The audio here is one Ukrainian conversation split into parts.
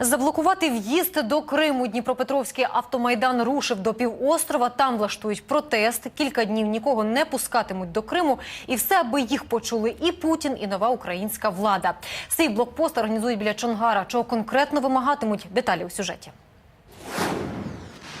Заблокувати в'їзд до Криму Дніпропетровський автомайдан рушив до півострова. Там влаштують протест. Кілька днів нікого не пускатимуть до Криму. І все, аби їх почули і Путін, і нова українська влада. Цей блокпост організують біля Чонгара. Чого конкретно вимагатимуть? Деталі у сюжеті.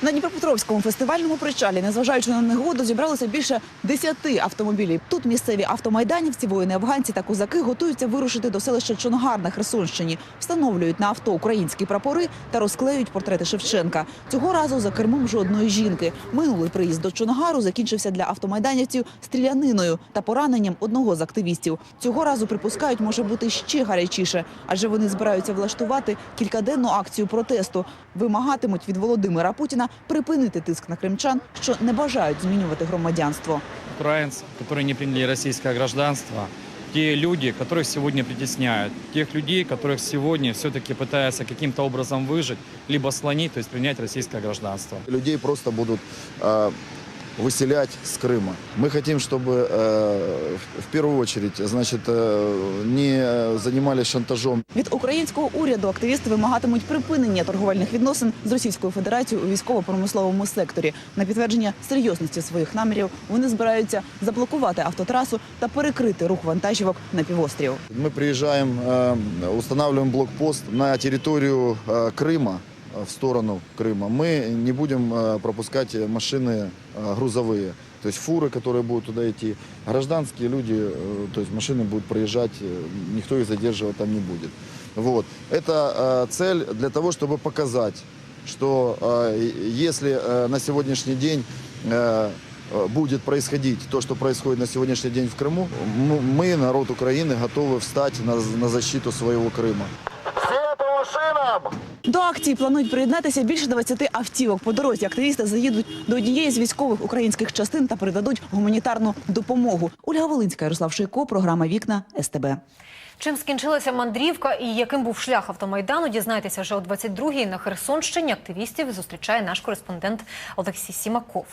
На Дніпропетровському фестивальному причалі, незважаючи на негоду, зібралося більше десяти автомобілів. Тут місцеві автомайданівці, воїни афганці та козаки готуються вирушити до селища Чонгар на Херсонщині. Встановлюють на авто українські прапори та розклеюють портрети Шевченка. Цього разу за кермом жодної жінки. Минулий приїзд до Чонгару закінчився для автомайданівців стріляниною та пораненням одного з активістів. Цього разу припускають, може бути ще гарячіше, адже вони збираються влаштувати кількаденну акцію протесту. Вимагатимуть від Володимира Путіна припинити тиск на кримчан, що не бажають змінювати громадянство. украинцев, которые не приняли российское гражданство, те люди, которых сегодня притесняют, тех людей, которых сегодня все-таки пытаются каким-то образом выжить, либо слонить, то есть принять российское гражданство. Людей просто будут э, выселять с Крыма. Мы хотим, чтобы э, в- в первую очередь, значит, э, не занимались шантажом. Від українського уряду активісти вимагатимуть припинення торговельних відносин з Російською Федерацією у військово-промисловому секторі. На підтвердження серйозності своїх намірів вони збираються заблокувати автотрасу та перекрити рух вантажівок на півострів. Мы приезжаем, э, устанавливаем блокпост на территорию э, Крыма, э, В сторону Крыма. Мы не будем э, пропускать машины э, грузовые, то есть фуры, которые будут туда идти. Гражданские люди, э, то есть машины будут проезжать, никто их задерживать там не будет. Вот. Это цель для того, чтобы показать, что если на сегодняшний день будет происходить то, что происходит на сегодняшний день в Крыму, мы, народ Украины, готовы встать на, на защиту своего Крыма. До акції планують приєднатися більше 20 автівок. По дорозі активісти заїдуть до однієї з військових українських частин та передадуть гуманітарну допомогу. Ольга Волинська, Ярослав Шийко, програма Вікна СТБ. Чим скінчилася мандрівка і яким був шлях автомайдану, дізнайтеся вже о 22-й на Херсонщині. Активістів зустрічає наш кореспондент Олексій Сімаков.